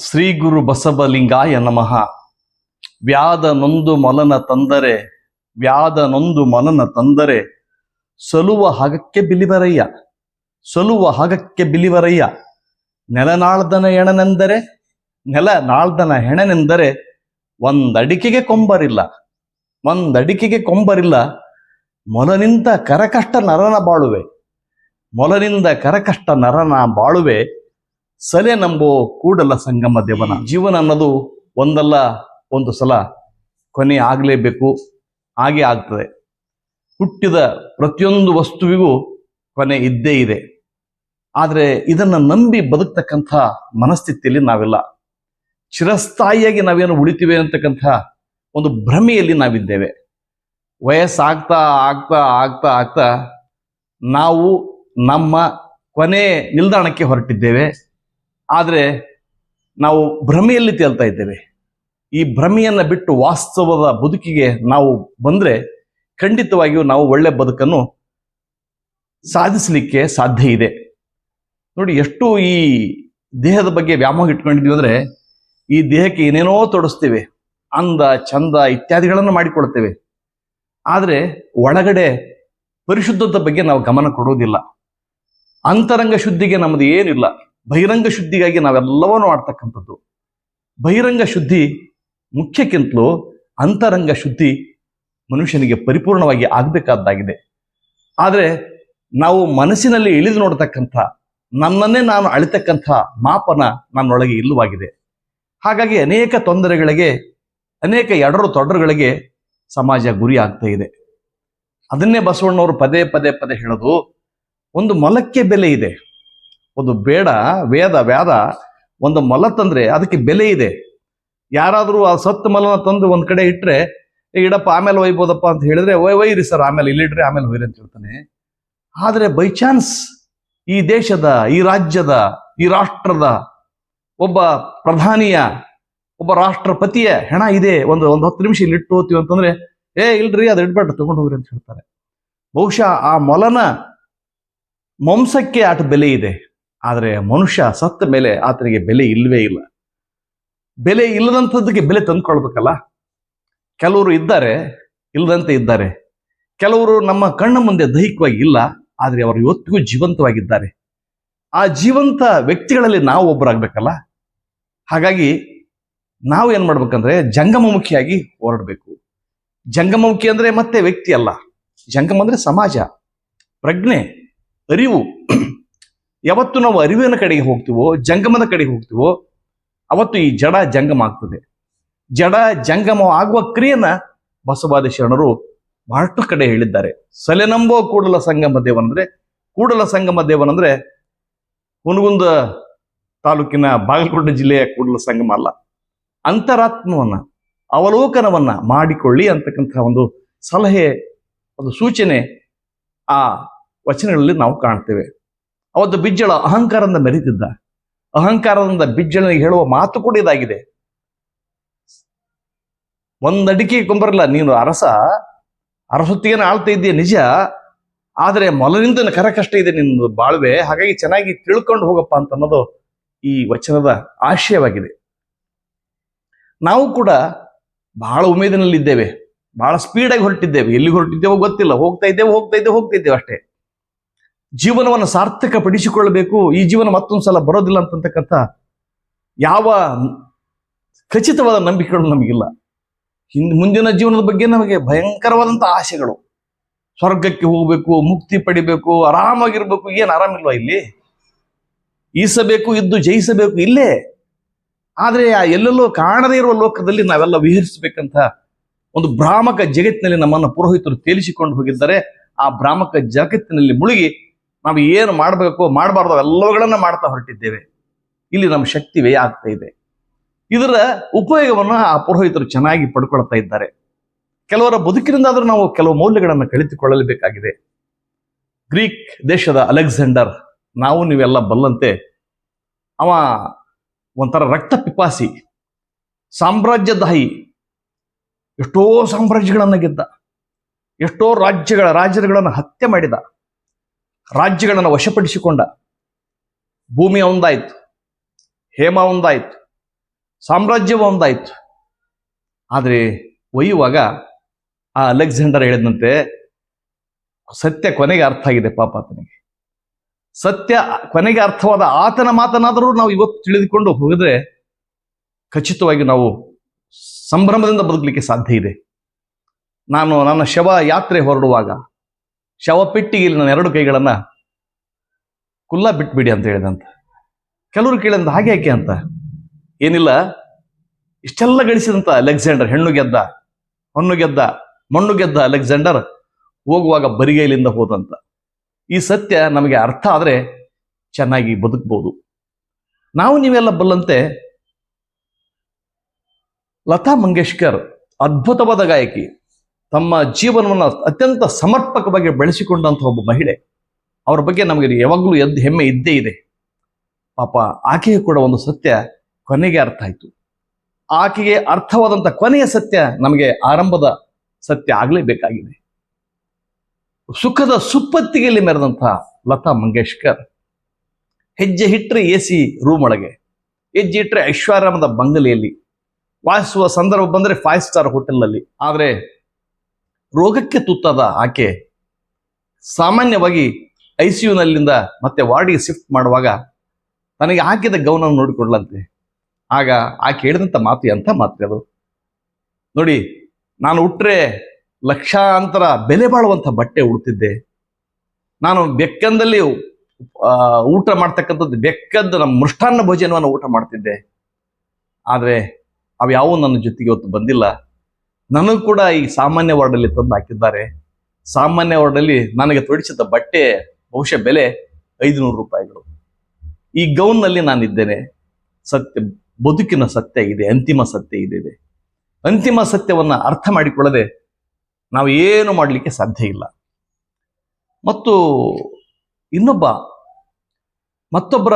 ಶ್ರೀ ಗುರು ಬಸವಲಿಂಗಾಯ ನಮಃ. ವ್ಯಾದ ನೊಂದು ಮಲನ ತಂದರೆ, ವ್ಯಾದ ನೊಂದು ಮಲನ ತಂದರೆ, ಸಲುವ ಹಗಕ್ಕೆ ಬಿಲಿವರಯ್ಯ, ಸಲುವ ಹಗಕ್ಕೆ ಬಿಲಿವರಯ್ಯ. ನೆಲನಾಳ್ದನ ಹೆಣನೆಂದರೆ, ನೆಲ ನಾಳ್ದನ ಹೆಣನೆಂದರೆ, ಒಂದಡಿಕೆಗೆ ಕೊಂಬರಿಲ್ಲ ಒಂದಡಿಕೆಗೆ ಕೊಂಬರಿಲ್ಲ. ಮೊಲನಿಂದ ಕರಕಷ್ಟ ನರನ ಬಾಳುವೆ, ಮೊಲನಿಂದ ಕರಕಷ್ಟ ನರನ ಬಾಳುವೆ ಸಲೆ ನಂಬೋ ಕೂಡಲ್ಲ ಸಂಗಮ ದೇವನ. ಜೀವನ ಅನ್ನೋದು ಒಂದಲ್ಲ ಒಂದು ಸಲ. ಕೊನೆ ಆಗಲೇಬೇಕು ಹಾಗೆ ಆಗ್ತದೆ. ಹುಟ್ಟಿದ ಪ್ರತಿಯೊಂದು ವಸ್ತುವಿಗೂ ಕೊನೆ ಇದ್ದೇ ಇದೆ. ಆದರೆ ಇದನ್ನು ನಂಬಿ ಬದುಕ್ತಕ್ಕಂಥ ಮನಸ್ಥಿತಿಯಲ್ಲಿ ನಾವಿಲ್ಲ. ಚಿರಸ್ಥಾಯಿಯಾಗಿ ನಾವೇನು ಉಳಿತೀವಿ ಅಂತಕ್ಕಂಥ ಒಂದು ಭ್ರಮೆಯಲ್ಲಿ ನಾವಿದ್ದೇವೆ. ವಯಸ್ಸಾಗ್ತಾ ಆಗ್ತಾ ಆಗ್ತಾ ಆಗ್ತಾ ನಾವು ನಮ್ಮ ಕೊನೆ ನಿಲ್ದಾಣಕ್ಕೆ ಹೊರಟಿದ್ದೇವೆ. ಆದರೆ ನಾವು ಭ್ರಮೆಯಲ್ಲಿ ತೇಲ್ತಾ ಇದ್ದೇವೆ. ಈ ಭ್ರಮೆಯನ್ನು ಬಿಟ್ಟು ವಾಸ್ತವದ ಬದುಕಿಗೆ ನಾವು ಬಂದರೆ ಖಂಡಿತವಾಗಿಯೂ ನಾವು ಒಳ್ಳೆ ಬದುಕನ್ನು ಸಾಧಿಸಲಿಕ್ಕೆ ಸಾಧ್ಯ ಇದೆ. ನೋಡಿ, ಎಷ್ಟು ಈ ದೇಹದ ಬಗ್ಗೆ ವ್ಯಾಮೋಹ ಇಟ್ಕೊಂಡಿದ್ವಿ ಅಂದರೆ ಈ ದೇಹಕ್ಕೆ ಏನೇನೋ ತೊಡಸ್ತೇವೆ, ಅಂದ, ಚಂದ ಇತ್ಯಾದಿಗಳನ್ನು ಮಾಡಿಕೊಡ್ತೇವೆ ಆದರೆ ಒಳಗಡೆ ಪರಿಶುದ್ಧತೆ ಬಗ್ಗೆ ನಾವು ಗಮನ ಕೊಡುವುದಿಲ್ಲ. ಅಂತರಂಗ ಶುದ್ಧಿಗೆ ನಮ್ಮದು ಏನಿಲ್ಲ. ಬಹಿರಂಗ ಶುದ್ಧಿಗಾಗಿ ನಾವೆಲ್ಲವನ್ನೂ ಮಾಡ್ತಕ್ಕಂಥದ್ದು. ಬಹಿರಂಗ ಶುದ್ಧಿ ಮುಖ್ಯಕ್ಕಿಂತಲೂ ಅಂತರಂಗ ಶುದ್ಧಿ ಮನುಷ್ಯನಿಗೆ ಪರಿಪೂರ್ಣವಾಗಿ ಆಗಬೇಕಾದ್ದಾಗಿದೆ. ಆದರೆ ನಾವು ಮನಸ್ಸಿನಲ್ಲಿ ಇಳಿದು ನೋಡತಕ್ಕಂಥ, ನನ್ನನ್ನೇ ನಾನು ಅಳಿತಕ್ಕಂಥ ಮಾಪನ ನನ್ನೊಳಗೆ ಇಲ್ಲವಾಗಿದೆ. ಹಾಗಾಗಿ ಅನೇಕ ತೊಂದರೆಗಳಿಗೆ, ಅನೇಕ ಎಡರು ತೊಡರುಗಳಿಗೆ ಸಮಾಜ ಗುರಿ ಆಗ್ತಾ ಇದೆ. ಅದನ್ನೇ ಬಸವಣ್ಣವರು ಪದೇ ಪದೇ ಪದೇ ಹೇಳೋದು, ಒಂದು ಮೊಲಕ್ಕೆ ಬೆಲೆ ಇದೆ. ಒಂದು ಬೇಡ ವೇದ ವ್ಯಾದ ಒಂದು ಮಲ ತಂದ್ರೆ ಅದಕ್ಕೆ ಬೆಲೆ ಇದೆ. ಯಾರಾದರೂ ಆ ಸತ್ತು ಮಲನ ತಂದು ಒಂದ್ ಕಡೆ ಇಟ್ರೆ "ಏ, ಇಡಪ್ಪ ಆಮೇಲೆ ಒಯ್ಬೋದಪ್ಪ ಅಂತ ಹೇಳಿದ್ರೆ ಒಯ್ ಒಯ್ರಿ ಸರ್ ಆಮೇಲೆ ಇಲ್ಲಿಡ್ರಿ ಆಮೇಲೆ ಒಯ್ರಿ ಅಂತ ಹೇಳ್ತಾನೆ. ಆದರೆ ಬೈ ಚಾನ್ಸ್ ಈ ದೇಶದ ಈ ರಾಜ್ಯದ ಈ ರಾಷ್ಟ್ರದ ಒಬ್ಬ ಪ್ರಧಾನಿಯ ಒಬ್ಬ ರಾಷ್ಟ್ರಪತಿಯ ಹೆಣ ಇದೆ. ಒಂದು ಒಂದು ಹತ್ತು ನಿಮಿಷ ಇಲ್ಲಿ ಇಟ್ಟು ಹೋಗ್ತೀವಿ ಅಂತಂದ್ರೆ ಏ ಇಲ್ರಿ ಅದು ಇಡ್ಬೇಡ ತಗೊಂಡು ಹೋಗ್ರಿ ಅಂತ ಹೇಳ್ತಾರೆ. ಬಹುಶಃ ಆ ಮೊಲನ ಮಾಂಸಕ್ಕೆ ಆಟ ಬೆಲೆ ಇದೆ. ಆದರೆ ಮನುಷ್ಯ ಸತ್ತ ಮೇಲೆ ಆತನಿಗೆ ಬೆಲೆ ಇಲ್ಲವೇ ಇಲ್ಲ. ಬೆಲೆ ಇಲ್ಲದಂಥದ್ದಕ್ಕೆ ಬೆಲೆ ತಂದುಕೊಳ್ಬೇಕಲ್ಲ? ಕೆಲವರು ಇದ್ದಾರೆ, ಇಲ್ಲದಂತೆ ಇದ್ದಾರೆ. ಕೆಲವರು ನಮ್ಮ ಕಣ್ಣ ಮುಂದೆ ದೈಹಿಕವಾಗಿ ಇಲ್ಲ, ಆದರೆ ಅವರು ಇವತ್ತಿಗೂ ಜೀವಂತವಾಗಿದ್ದಾರೆ. ಆ ಜೀವಂತ ವ್ಯಕ್ತಿಗಳಲ್ಲಿ ನಾವು ಒಬ್ಬರಾಗಬೇಕಲ್ಲ? ಹಾಗಾಗಿ ನಾವು ಏನು ಮಾಡ್ಬೇಕಂದ್ರೆ ಜಂಗಮಮುಖಿಯಾಗಿ ಹೊರಡಬೇಕು ಜಂಗಮಮುಖಿ ಅಂದ್ರೆ ಮತ್ತೆ ವ್ಯಕ್ತಿ ಅಲ್ಲ. ಜಂಗಮ ಅಂದರೆ ಸಮಾಜ. ಪ್ರಜ್ಞೆ, ಅರಿವು. ಯಾವತ್ತು ನಾವು ಅರಿವಿನ ಕಡೆಗೆ ಹೋಗ್ತೀವೋ, ಜಂಗಮದ ಕಡೆಗೆ ಹೋಗ್ತೀವೋ, ಅವತ್ತು ಈ ಜಡ ಜಂಗಮ ಆಗ್ತದೆ. ಜಡ ಜಂಗಮ ಆಗುವ ಕ್ರಿಯೆನ ಬಸವಾದಿ ಶರಣರು ಬಹಳಷ್ಟು ಕಡೆ ಹೇಳಿದ್ದಾರೆ. ಸಲೆನಂಬೋ ಕೂಡಲ ಸಂಗಮ ದೇವನಂದ್ರೆ ಕೂಡಲ ಸಂಗಮ ದೇವನಂದ್ರೆ ಹುನಗುಂದ ತಾಲೂಕಿನ ಬಾಗಲಕೋಟೆ ಜಿಲ್ಲೆಯ ಕೂಡಲ ಸಂಗಮ ಅಲ್ಲ. ಅಂತರಾತ್ಮವನ್ನ, ಅವಲೋಕನವನ್ನ ಮಾಡಿಕೊಳ್ಳಿ ಅಂತಕ್ಕಂತಹ ಒಂದು ಸಲಹೆ, ಒಂದು ಸೂಚನೆ ಆ ವಚನಗಳಲ್ಲಿ ನಾವು ಕಾಣ್ತೇವೆ. ಅವತ್ತು ಬಿಜ್ಜಳ ಅಹಂಕಾರದಿಂದ ಮೆರೀತಿದ್ದ. ಅಹಂಕಾರದಿಂದ ಬಿಜ್ಜಳನಿಗೆ ಹೇಳುವ ಮಾತು ಕೂಡ ಇದಾಗಿದೆ. ಒಂದಡಿಕೆ ಕೊಂಬರಲ್ಲ, ನೀನು ಅರಸ. ಅರಸೊತ್ತಿಗೆನ ಆಳ್ತಾ ಇದ್ದೀಯ ನಿಜ. ಆದರೆ ಮೊಲನಿಂದ ಕರ ಕಷ್ಟ ಇದೆ ನಿನ್ನ ಬಾಳ್ವೆ. ಹಾಗಾಗಿ ಚೆನ್ನಾಗಿ ತಿಳ್ಕೊಂಡು ಹೋಗಪ್ಪ ಅಂತ ಅನ್ನೋದು ಈ ವಚನದ ಆಶಯವಾಗಿದೆ. ನಾವು ಕೂಡ ಬಹಳ ಉಮೇದಿನಲ್ಲಿದ್ದೇವೆ. ಬಹಳ ಸ್ಪೀಡಾಗಿ ಹೊರಟಿದ್ದೇವೆ. ಎಲ್ಲಿ ಹೊರಟಿದ್ದೇವೋ ಗೊತ್ತಿಲ್ಲ. ಹೋಗ್ತಾ ಇದ್ದೇವೆ ಹೋಗ್ತಾ ಇದ್ದೇವೆ ಹೋಗ್ತಾ ಇದ್ದೇವೆ ಅಷ್ಟೇ. ಜೀವನವನ್ನು ಸಾರ್ಥಕ ಪಡಿಸಿಕೊಳ್ಳಬೇಕು ಈ ಜೀವನ ಮತ್ತೊಂದು ಸಲ ಬರೋದಿಲ್ಲ ಅಂತಕ್ಕಂಥ ಯಾವ ಖಚಿತವಾದ ನಂಬಿಕೆಗಳು ನಮಗಿಲ್ಲ. ಹಿಂದ್ ಮುಂದಿನ ಜೀವನದ ಬಗ್ಗೆ ನಮಗೆ ಭಯಂಕರವಾದಂಥ ಆಸೆಗಳು. ಸ್ವರ್ಗಕ್ಕೆ ಹೋಗಬೇಕು, ಮುಕ್ತಿ ಪಡಿಬೇಕು, ಆರಾಮಾಗಿರ್ಬೇಕು, ಏನು ಆರಾಮಿಲ್ವಾ ಇಲ್ಲಿ? ಈಸಬೇಕು, ಇದ್ದು ಜಯಿಸಬೇಕು ಇಲ್ಲೇ. ಆದರೆ ಆ ಎಲ್ಲೆಲ್ಲೋ ಕಾಣದೇ ಇರುವ ಲೋಕದಲ್ಲಿ ನಾವೆಲ್ಲ ವಿಹರಿಸಬೇಕಂತ ಒಂದು ಭ್ರಾಮಕ ಜಗತ್ತಿನಲ್ಲಿ ನಮ್ಮನ್ನು ಪುರೋಹಿತರು ತೇಲಿಸಿಕೊಂಡು ಹೋಗಿದ್ದಾರೆ. ಆ ಭ್ರಾಮಕ ಜಗತ್ತಿನಲ್ಲಿ ಮುಳುಗಿ ನಾವು ಏನು ಮಾಡಬೇಕು, ಮಾಡಬಾರ್ದು ಎಲ್ಲವುಗಳನ್ನ ಮಾಡ್ತಾ ಹೊರಟಿದ್ದೇವೆ. ಇಲ್ಲಿ ನಮ್ಮ ಶಕ್ತಿ ವ್ಯಯ ಆಗ್ತಾ ಇದೆ. ಇದರ ಉಪಯೋಗವನ್ನು ಆ ಪುರೋಹಿತರು ಚೆನ್ನಾಗಿ ಪಡ್ಕೊಳ್ತಾ ಇದ್ದಾರೆ. ಕೆಲವರ ಬದುಕಿನಿಂದಾದ್ರೂ ನಾವು ಕೆಲವು ಮೌಲ್ಯಗಳನ್ನು ಕಲಿತುಕೊಳ್ಳಲೇಬೇಕಾಗಿದೆ ಗ್ರೀಕ್ ದೇಶದ ಅಲೆಕ್ಸಾಂಡರ್, ನಾವು ನೀವೆಲ್ಲ ಬಲ್ಲಂತೆ, ಅವ ಒಂಥರ ರಕ್ತ ಪಿಪಾಸಿ ಸಾಮ್ರಾಜ್ಯದಾಯಿ ಎಷ್ಟೋ ಸಾಮ್ರಾಜ್ಯಗಳನ್ನು ಗೆದ್ದ, ಎಷ್ಟೋ ರಾಜ್ಯಗಳ ರಾಜರುಗಳನ್ನು ಹತ್ಯೆ ಮಾಡಿದ ರಾಜ್ಯಗಳನ್ನು ವಶಪಡಿಸಿಕೊಂಡ ಭೂಮಿ ಒಂದಾಯಿತು, ಹೇಮ ಒಂದಾಯಿತು ಸಾಮ್ರಾಜ್ಯ ಒಂದಾಯಿತು. ಆದರೆ ಒಯ್ಯುವಾಗ ಆ ಅಲೆಕ್ಸಾಂಡರ್ ಹೇಳಿದಂತೆ ಸತ್ಯ ಕೊನೆಗೆ ಅರ್ಥ ಆಗಿದೆ ಪಾಪ ಆತನಿಗೆ. ಸತ್ಯ ಕೊನೆಗೆ ಅರ್ಥವಾದ ಆತನ ಮಾತನಾದರೂ ನಾವು ಇವತ್ತು ತಿಳಿದುಕೊಂಡು ಹೋಗಿದ್ರೆ ಖಚಿತವಾಗಿ ನಾವು ಸಂಭ್ರಮದಿಂದ ಬದುಕಲಿಕ್ಕೆ ಸಾಧ್ಯ ಇದೆ. ನಾನು ನನ್ನ ಶವ ಯಾತ್ರೆ ಹೊರಡುವಾಗ ಶವ ಪೆಟ್ಟಿಗೆಯಲ್ಲಿ ನನ್ನ ಎರಡು ಕೈಗಳನ್ನ ಕುಲ್ಲ ಬಿಟ್ಬಿಡಿ ಅಂತ ಹೇಳಿದಂತ. ಕೆಲವರು ಕೇಳಿದಂತ, ಹಾಗೆ ಯಾಕೆ ಅಂತ? ಏನಿಲ್ಲ, ಇಷ್ಟೆಲ್ಲ ಗಳಿಸಿದಂತ ಅಲೆಕ್ಸಾಂಡರ್, ಹೆಣ್ಣು ಗೆದ್ದ ಹಣ್ಣು ಗೆದ್ದ, ಮಣ್ಣು ಗೆದ್ದ ಅಲೆಕ್ಸಾಂಡರ್ ಹೋಗುವಾಗ ಬರಿಗೈಲಿಂದ ಹೋದಂತ. ಈ ಸತ್ಯ ನಮಗೆ ಅರ್ಥ ಆದರೆ ಚೆನ್ನಾಗಿ ಬದುಕ್ಬೋದು. ನಾವು ನೀವೆಲ್ಲ ಬಲ್ಲಂತೆ ಲತಾ ಮಂಗೇಶ್ಕರ್ ಅದ್ಭುತವಾದ ಗಾಯಕಿ. ತಮ್ಮ ಜೀವನವನ್ನು ಅತ್ಯಂತ ಸಮರ್ಪಕವಾಗಿ ಬೆಳೆಸಿಕೊಂಡಂತಹ ಒಬ್ಬ ಮಹಿಳೆ, ಅವರ ಬಗ್ಗೆ ನಮಗೆ ಯಾವಾಗಲೂ ಎದ್ದು ಹೆಮ್ಮೆ ಇದ್ದೇ ಇದೆ. ಪಾಪ ಆಕೆಗೆ ಕೂಡ ಒಂದು ಸತ್ಯ ಕೊನೆಗೆ ಅರ್ಥ ಆಯಿತು. ಆಕೆಗೆ ಅರ್ಥವಾದಂಥ ಕೊನೆಯ ಸತ್ಯ ನಮಗೆ ಆರಂಭದ ಸತ್ಯ ಆಗಲೇಬೇಕಾಗಿದೆ. ಸುಖದ ಸುಪ್ಪತ್ತಿಗೆಯಲ್ಲಿ ಮೆರೆದಂಥ ಲತಾ ಮಂಗೇಶ್ಕರ್, ಹೆಜ್ಜೆ ಇಟ್ಟರೆ ಎ ಸಿ ರೂಮ್ ಒಳಗೆ, ಹೆಜ್ಜೆ ಇಟ್ಟರೆ ಐಶ್ವರ್ಯಾಮದ ಬಂಗಲೆಯಲ್ಲಿ, ವಾಸಿಸುವ ಸಂದರ್ಭ ಬಂದರೆ ಫೈವ್ ಸ್ಟಾರ್ ಹೋಟೆಲ್ನಲ್ಲಿ ಆದರೆ ರೋಗಕ್ಕೆ ತುತ್ತಾದ ಆಕೆ ಸಾಮಾನ್ಯವಾಗಿ ಐ ಸಿ ಯುನಲ್ಲಿಂದ ಮತ್ತೆ ವಾರ್ಡಿಗೆ ಶಿಫ್ಟ್ ಮಾಡುವಾಗ ನನಗೆ ಹಾಕಿದ ಗೌನನ್ನು ನೋಡಿಕೊಳ್ಳಂತೆ. ಆಗ ಆಕೆ ಹೇಳಿದಂಥ ಮಾತು ಎಂಥ ಮಾತು ಅದು? ನೋಡಿ, ನಾನು ಹುಟ್ಟರೆ ಲಕ್ಷಾಂತರ ಬೆಲೆ ಬಾಳುವಂಥ ಬಟ್ಟೆ ಉಡ್ತಿದ್ದೆ. ನಾನು ಬೆಕ್ಕಂದಲ್ಲಿ ಊಟ ಮಾಡ್ತಕ್ಕಂಥದ್ದು ಬೆಕ್ಕದ್ದು ನಮ್ಮ ಮೃಷ್ಟಾನ್ನ ಭೋಜನವನ್ನು ಊಟ ಮಾಡ್ತಿದ್ದೆ. ಆದರೆ ಅವ್ಯಾವೂ ನನ್ನ ಜೊತೆಗೆ ಇವತ್ತು ಬಂದಿಲ್ಲ. ನನಗೂ ಕೂಡ ಈ ಸಾಮಾನ್ಯ ವಾರ್ಡಲ್ಲಿ ತಂದು ಹಾಕಿದ್ದಾರೆ. ಸಾಮಾನ್ಯ ವಾರ್ಡಲ್ಲಿ ನನಗೆ ತೊಡಿಸಿದ ಬಟ್ಟೆ, ಬಹುಶಃ ಬೆಲೆ ಐದುನೂರು ರೂಪಾಯಿಗಳು. ಈ ಗೌನ್ನಲ್ಲಿ ನಾನಿದ್ದೇನೆ. ಸತ್ಯ, ಬದುಕಿನ ಸತ್ಯ ಇದೆ, ಅಂತಿಮ ಸತ್ಯ ಇದೆ ಅಂತಿಮ ಸತ್ಯವನ್ನ ಅರ್ಥ ಮಾಡಿಕೊಳ್ಳದೆ ನಾವು ಏನು ಮಾಡಲಿಕ್ಕೆ ಸಾಧ್ಯ ಇಲ್ಲ. ಮತ್ತು ಇನ್ನೊಬ್ಬ, ಮತ್ತೊಬ್ಬರ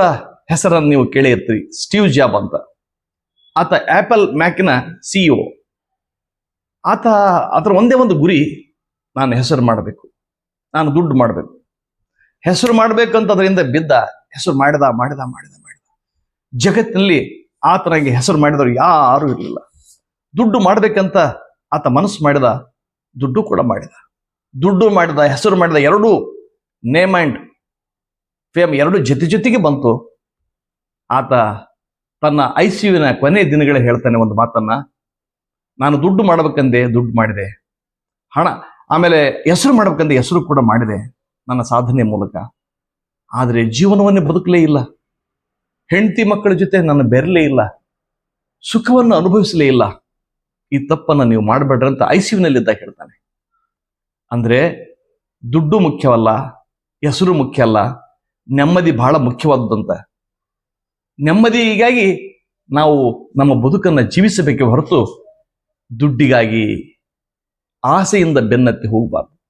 ಹೆಸರನ್ನು ನೀವು ಕೇಳಿರ್ತೀರಿ ಸ್ಟೀವ್ ಜಾಬ್ ಅಂತ. ಆತ ಆಪಲ್ ಮ್ಯಾಕಿನ ಸಿಇಒ ಆತ ಅದರ ಒಂದೇ ಒಂದು ಗುರಿ, ನಾನು ಹೆಸರು ಮಾಡಬೇಕು. ನಾನು ದುಡ್ಡು ಮಾಡಬೇಕು. ಹೆಸರು ಮಾಡಬೇಕಂತ ಅದರಿಂದ ಬಿದ್ದ, ಹೆಸರು ಮಾಡಿದ ಮಾಡಿದ ಮಾಡಿದ ಮಾಡಿದ. ಜಗತ್ತಿನಲ್ಲಿ ಆತನಿಗೆ ಹೆಸರು ಮಾಡಿದವರು ಯಾರೂ ಇರಲಿಲ್ಲ. ದುಡ್ಡು ಮಾಡಬೇಕಂತ ಆತ ಮನಸ್ಸು ಮಾಡಿದ, ದುಡ್ಡು ಕೂಡ ಮಾಡಿದ. ದುಡ್ಡು ಮಾಡಿದ, ಹೆಸರು ಮಾಡಿದ ಎರಡೂ ನೇಮ್ ಆ್ಯಂಡ್ ಫೇಮ್, ಎರಡು ಜೊತೆ ಜೊತೆಗೆ ಬಂತು. ಆತ ತನ್ನ ಐ ಸಿ ಯುವಿನ ಕೊನೆ ದಿನಗಳೇ ಹೇಳ್ತಾನೆ ಒಂದು ಮಾತನ್ನ. ನಾನು ದುಡ್ಡು ಮಾಡಬೇಕಂದೆ ದುಡ್ಡು ಮಾಡಿದೆ. ಹಣ, ಆಮೇಲೆ ಹೆಸರು ಮಾಡ್ಬೇಕಂದ್ರೆ ಹೆಸರು ಕೂಡ ಮಾಡಿದೆ ನನ್ನ ಸಾಧನೆ ಮೂಲಕ. ಆದರೆ ಜೀವನವನ್ನೇ ಬದುಕಲೇ ಇಲ್ಲ. ಹೆಂಡತಿ ಮಕ್ಕಳ ಜೊತೆ ನನ್ನ ಬೆರಲೇ ಇಲ್ಲ. ಸುಖವನ್ನು ಅನುಭವಿಸಲೇ ಇಲ್ಲ. ಈ ತಪ್ಪನ್ನು ನೀವು ಮಾಡಬೇಡ್ರಿ ಅಂತ ಐ ಸಿ ಯುನಲ್ಲಿದ್ದಾಗ ಹೇಳ್ತಾನೆ. ಅಂದರೆ ದುಡ್ಡು ಮುಖ್ಯವಲ್ಲ, ಹೆಸರು ಮುಖ್ಯ ಅಲ್ಲ ನೆಮ್ಮದಿ ಬಹಳ ಮುಖ್ಯವಾದದಂತ ನೆಮ್ಮದಿಗಾಗಿ ನಾವು ನಮ್ಮ ಬದುಕನ್ನು ಜೀವಿಸಬೇಕೆ ಹೊರತು ದುಡ್ಡಿಗಾಗಿ, ಆಸೆಯಿಂದ ಬೆನ್ನತ್ತಿ ಹೋಗಬಾರ್ದು.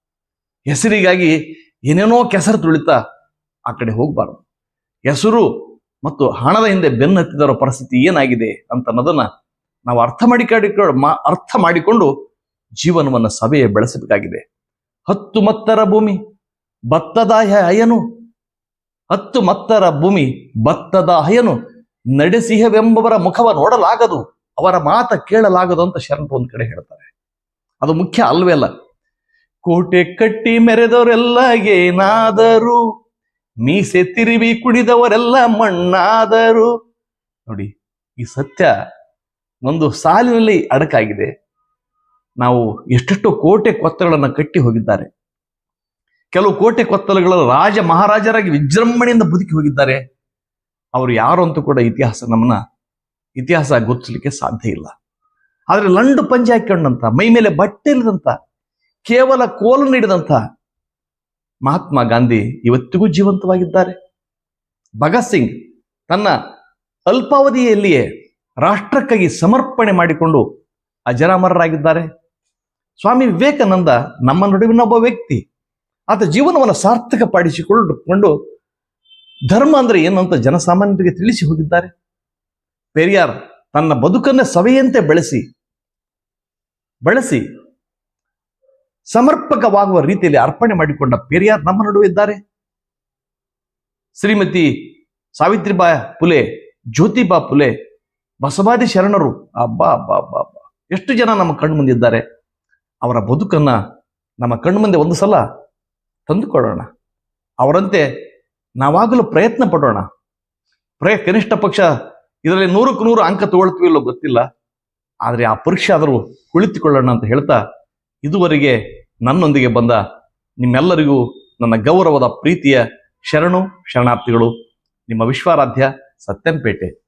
ಹೆಸರಿಗಾಗಿ ಏನೇನೋ ಕೆಸರು ತುಳಿತಾ ಆ ಕಡೆ ಹೋಗಬಾರ್ದು. ಹೆಸರು ಮತ್ತು ಹಣದ ಹಿಂದೆ ಬೆನ್ನತ್ತಿದರ ಪರಿಸ್ಥಿತಿ ಏನಾಗಿದೆ ಅಂತ ಅನ್ನೋದನ್ನ ನಾವು ಅರ್ಥ ಮಾಡಿಕೊಂಡು ಮಾ, ಅರ್ಥ ಮಾಡಿಕೊಂಡು ಜೀವನವನ್ನು ಸಭೆಯ ಬೆಳೆಸಬೇಕಾಗಿದೆ. ಹತ್ತು ಮತ್ತರ ಭೂಮಿ, ಭತ್ತದ ಅಯನು ಹತ್ತು ಮತ್ತರ ಭೂಮಿ, ಭತ್ತದ ಹಯನು ನಡೆಸಿಹವೆಂಬವರ ಮುಖವ ನೋಡಲಾಗದು. ಅವರ ಮಾತ ಕೇಳಲಾಗದು ಅಂತ ಶರಣರು ಒಂದ್ ಕಡೆ ಹೇಳ್ತಾರೆ. ಅದು ಮುಖ್ಯ ಅಲ್ವೇ ಅಲ್ಲ. ಕೋಟೆ ಕಟ್ಟಿ ಮೆರೆದವರೆಲ್ಲ ಏನಾದರು ಮೀಸೆ ತಿರುವಿ ಕುಡಿದವರೆಲ್ಲ ಮಣ್ಣಾದರು. ನೋಡಿ, ಈ ಸತ್ಯ ಒಂದು ಸಾಲಿನಲ್ಲಿ ಅಡಕಾಗಿದೆ. ನಾವು ಎಷ್ಟೆಷ್ಟು ಕೋಟೆ ಕೊತ್ತಲಗಳನ್ನು ಕಟ್ಟಿ ಹೋಗಿದ್ದಾರೆ. ಕೆಲವು ಕೋಟೆ ಕೊತ್ತಲುಗಳ ರಾಜ ಮಹಾರಾಜರಾಗಿ ವಿಜೃಂಭಣೆಯಿಂದ ಬದುಕಿ ಹೋಗಿದ್ದಾರೆ. ಅವರು ಯಾರು ಅಂತೂ ಕೂಡ ಇತಿಹಾಸ ನಮ್ಮನ್ನ ಇತಿಹಾಸ ಗುರುತಿಸಲಿಕ್ಕೆ ಸಾಧ್ಯ ಇಲ್ಲ. ಆದರೆ ಲಂಡು ಪಂಜೆ ಹಾಕೊಂಡಂತ ಮೈ ಮೇಲೆ ಬಟ್ಟೆ ಇಲ್ಲದಂತ ಕೇವಲ ಕೋಲು ನೀಡಿದಂತ ಮಹಾತ್ಮ ಗಾಂಧಿ ಇವತ್ತಿಗೂ ಜೀವಂತವಾಗಿದ್ದಾರೆ. ಭಗತ್ ಸಿಂಗ್ ತನ್ನ ಅಲ್ಪಾವಧಿಯಲ್ಲಿಯೇ ರಾಷ್ಟ್ರಕ್ಕಾಗಿ ಸಮರ್ಪಣೆ ಮಾಡಿಕೊಂಡು ಅಜರಾಮರರಾಗಿದ್ದಾರೆ. ಸ್ವಾಮಿ ವಿವೇಕಾನಂದ ನಮ್ಮ ನಡುವಿನ ಒಬ್ಬ ವ್ಯಕ್ತಿ. ಆತ ಜೀವನವನ್ನು ಸಾರ್ಥಕಪಡಿಸಿಕೊಂಡು ಧರ್ಮ ಅಂದ್ರೆ ಏನು ಅಂತ ಜನಸಾಮಾನ್ಯರಿಗೆ ತಿಳಿಸಿ ಹೋಗಿದ್ದಾರೆ. ಪೆರಿಯಾರ್ ತನ್ನ ಬದುಕನ್ನ ಸವೆಯಂತೆ ಬೆಳೆಸಿ, ಬಳಸಿ ಸಮರ್ಪಕವಾಗುವ ರೀತಿಯಲ್ಲಿ ಅರ್ಪಣೆ ಮಾಡಿಕೊಂಡ ಪೆರಿಯಾರ್ ನಮ್ಮ ನಡುವೆ ಇದ್ದಾರೆ. ಶ್ರೀಮತಿ ಸಾವಿತ್ರಿಬಾ ಪುಲೆ ಜ್ಯೋತಿಬಾ ಪುಲೆ ಬಸವಾದಿ ಶರಣರು, ಅಬ್ಬಾ ಅಬ್ಬಾ ಅಬ್ಬಾ ಅಬ್ಬಾ, ಎಷ್ಟು ಜನ ನಮ್ಮ ಕಣ್ಮುಂದಿದ್ದಾರೆ ಅವರ ಬದುಕನ್ನ ನಮ್ಮ ಕಣ್ಮುಂದೆ ಒಂದು ಸಲ ತಂದುಕೊಡೋಣ ಅವರಂತೆ ನಾವಾಗಲೂ ಪ್ರಯತ್ನ ಪಡೋಣ. ಪ್ರಯ, ಕನಿಷ್ಠ ಪಕ್ಷ ಇದರಲ್ಲಿ ನೂರಕ್ಕೆ ನೂರು ಅಂಕ ತಗೊಳ್ತೀವಿ ಇಲ್ಲೋ ಗೊತ್ತಿಲ್ಲ. ಆದರೆ ಆ ಪರೀಕ್ಷೆ ಆದರೂ ಕುಳಿತುಕೊಳ್ಳೋಣ ಅಂತ ಹೇಳ್ತಾ ಇದುವರೆಗೆ ನನ್ನೊಂದಿಗೆ ಬಂದ ನಿಮ್ಮೆಲ್ಲರಿಗೂ ನನ್ನ ಗೌರವದ ಪ್ರೀತಿಯ ಶರಣು, ಶರಣಾರ್ಥಿಗಳು, ನಿಮ್ಮ ವಿಶ್ವಾರಾಧ್ಯ ಸತ್ಯಂಪೇಟೆ.